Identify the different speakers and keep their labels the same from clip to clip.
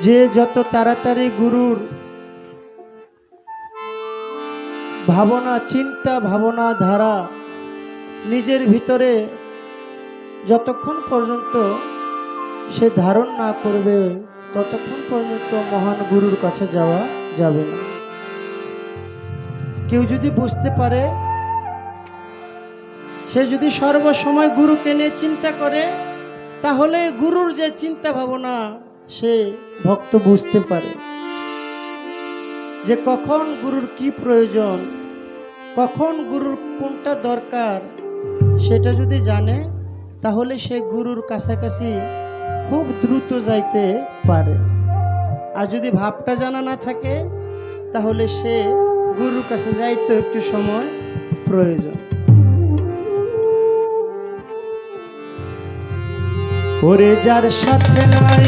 Speaker 1: যে যত তাড়াতাড়ি গুরুর ভাবনা, চিন্তা, ভাবনা, ধারা নিজের ভিতরে যতক্ষণ পর্যন্ত সে ধারণ না করবে, ততক্ষণ পর্যন্ত মহান গুরুর কাছে যাওয়া যাবে না। কেউ যদি বুঝতে পারে, সে যদি সর্বসময় গুরুকে নিয়ে চিন্তা করে, তাহলে গুরুর যে চিন্তা ভাবনা সে ভক্ত বুঝতে পারে যে কখন গুরুর কি প্রয়োজন, কখন গুরুর কোনটা দরকার, সেটা যদি জানে, তাহলে সে গুরুর কাছাকাছি খুব দ্রুত যাইতে পারে। আর যদি ভাবটা জানা না থাকে, তাহলে সে গুরুর কাছে যাইতে একটু সময় প্রয়োজন। ওরে যার সাথে নাই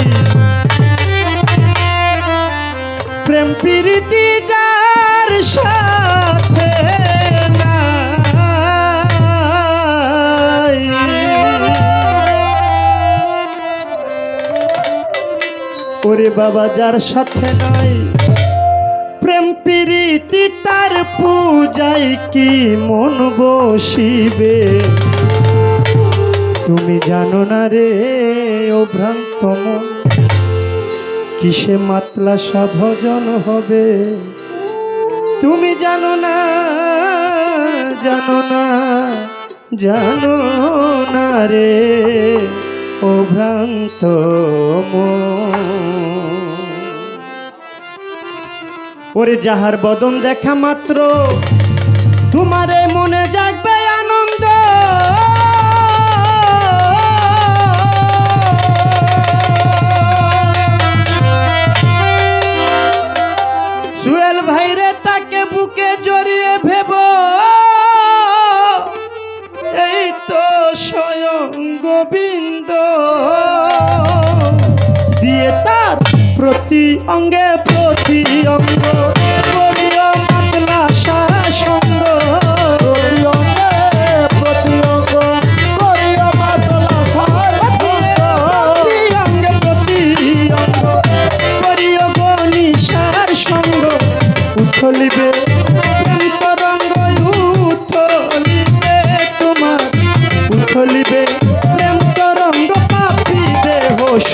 Speaker 1: প্রীতি যার সাথে ওরে বাবা, যার সাথে নাই। প্রেম প্রীতি তার পূজায় কি মন বসিবে? তুমি জানো না রে, ও ভ্রান্ত মন। কিসে মাতলা ভজন হবে? তুমি জানো না জানো না জানো না রে, ও ভ্রান্ত ওরে যাহার বদন দেখা মাত্র, তোমারে মনে জাগবে বুকে জড়িয়ে ভেব? এই তো স্বয়ং গোবিন্দ। দিয়ে তার প্রতি অঙ্গে প্রতি অঙ্গ।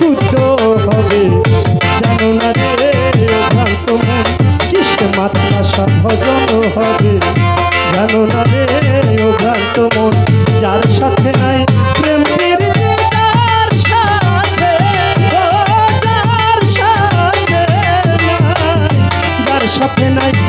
Speaker 1: শুদ্ধ হবে। জানো না রে ভ্রান্ত মন কিসে মাত্রা সাধজন হবে। জানো না রে ও ভ্রান্ত মন, যার সাথে নাই সাথে নাই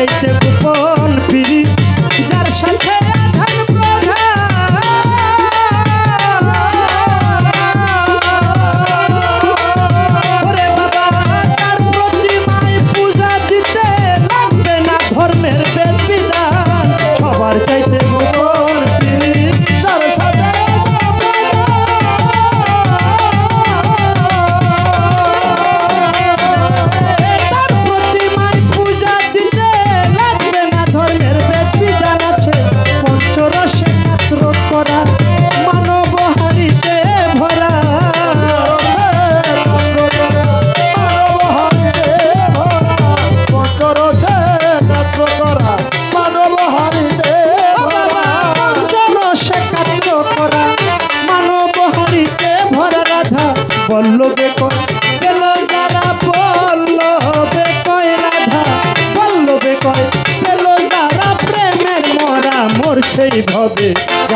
Speaker 1: চাইতে গোপন ফিরি যার সাথে প্রধান। ওরে তার প্রতিমায় পূজা দিতে লাগবে না ধর্মের বেদ বিধান সবার চাইতে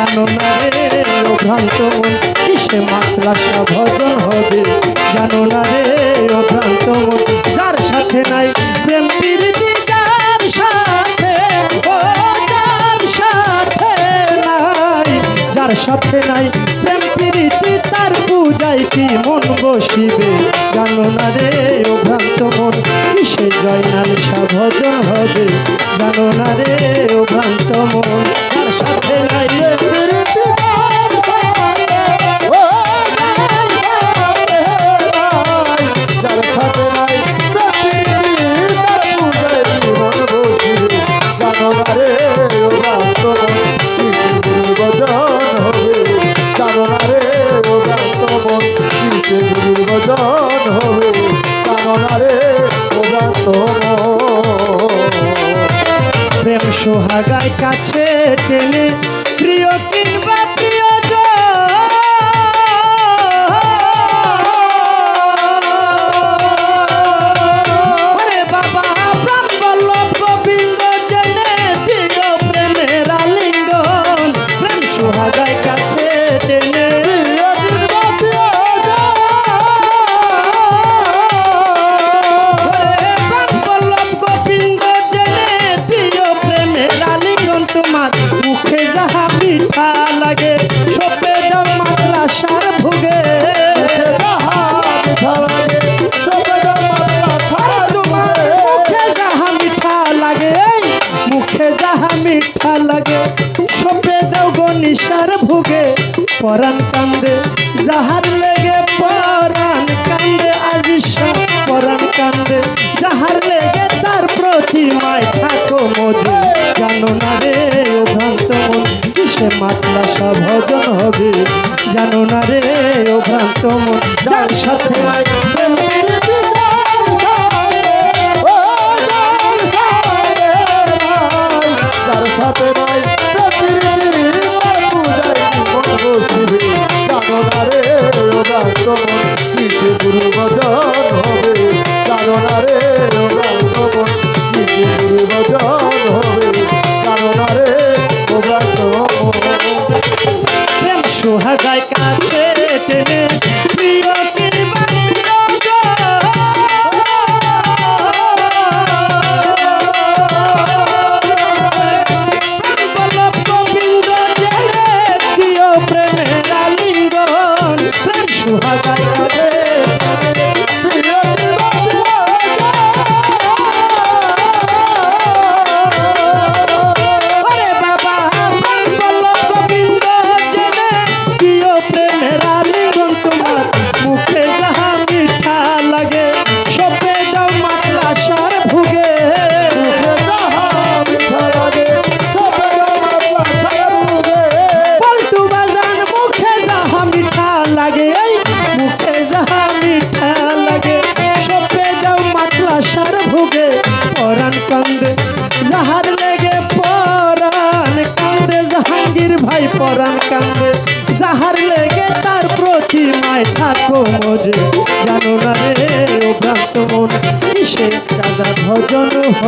Speaker 1: জানো না রে ও ভ্রান্ত মন কিসে মাতলাসা ভজন হবে। জানো না রে ও ভ্রান্ত মন, যার
Speaker 2: সাথে নাই প্রেম প্রীতি, যার সাথে ও যার সাথে নাই।
Speaker 1: যার সাথে নাই প্রেম প্রীতি, তার পূজায় কি মন বসিবে? জানো না রে ও ভ্রান্ত মন কিসে জয়নাল সাভজন হবে? জানো না রে ও ভ্রান্ত মন
Speaker 2: সাথে নাই প্রেম সোহাগায় কাছে টেনে প্রিয় কিনবা পরাণ কান্দে, যাহার লেগে পরাণ কান্দে আজিসা পরাণ কান্দে। যাহার লেগে তার প্রতিমায় থাকো মধু, জানো না রে ও ভ্রান্ত মন, কিসে মাতলা সব হজন হবে? জানো না রে ও ভ্রান্ত মন, যার সাথে
Speaker 1: আয়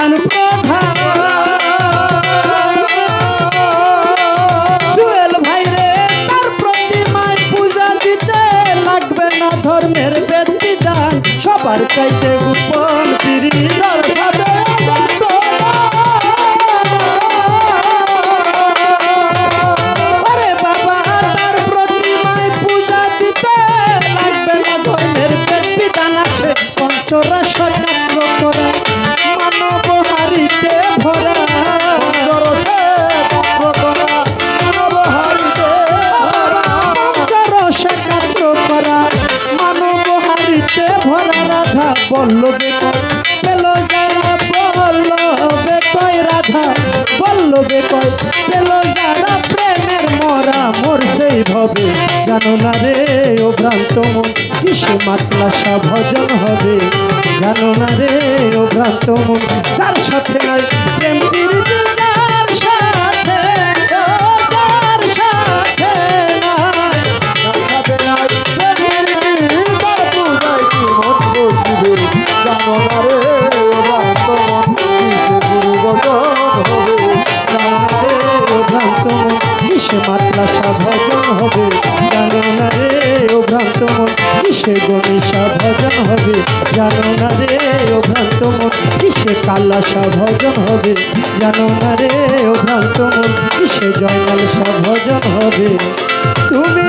Speaker 1: প্রধান প্রধান। সুয়েল ভাই রে, তার প্রতিমায় পূজা দিতে লাগবে না ধর্মের ব্যক্তি দান। সবার চাইতে গোপন ভবে, জানো না রে, ও ভ্রান্ত মন,
Speaker 2: কিসে মাতলাসা ভজন হবে? জানো না রে, ও ভ্রান্ত মন, যার সাথে নাই প্রেম যার সাথে
Speaker 1: যার সাথে জানো না রে, ও ভ্রান্ত মন, কিসে গুরু হবে?
Speaker 2: পাতলা হবে, জানো রে ও ভ্রান্ত মন,
Speaker 1: কিসে গণেশা ভজন হবে? জানো না রে ও ভ্রান্ত মন, কিসে কালাসা ভজন হবে? জানো না রে ও ভ্রান্ত মন, কিসে জয়মালসা ভজন হবে? তুমি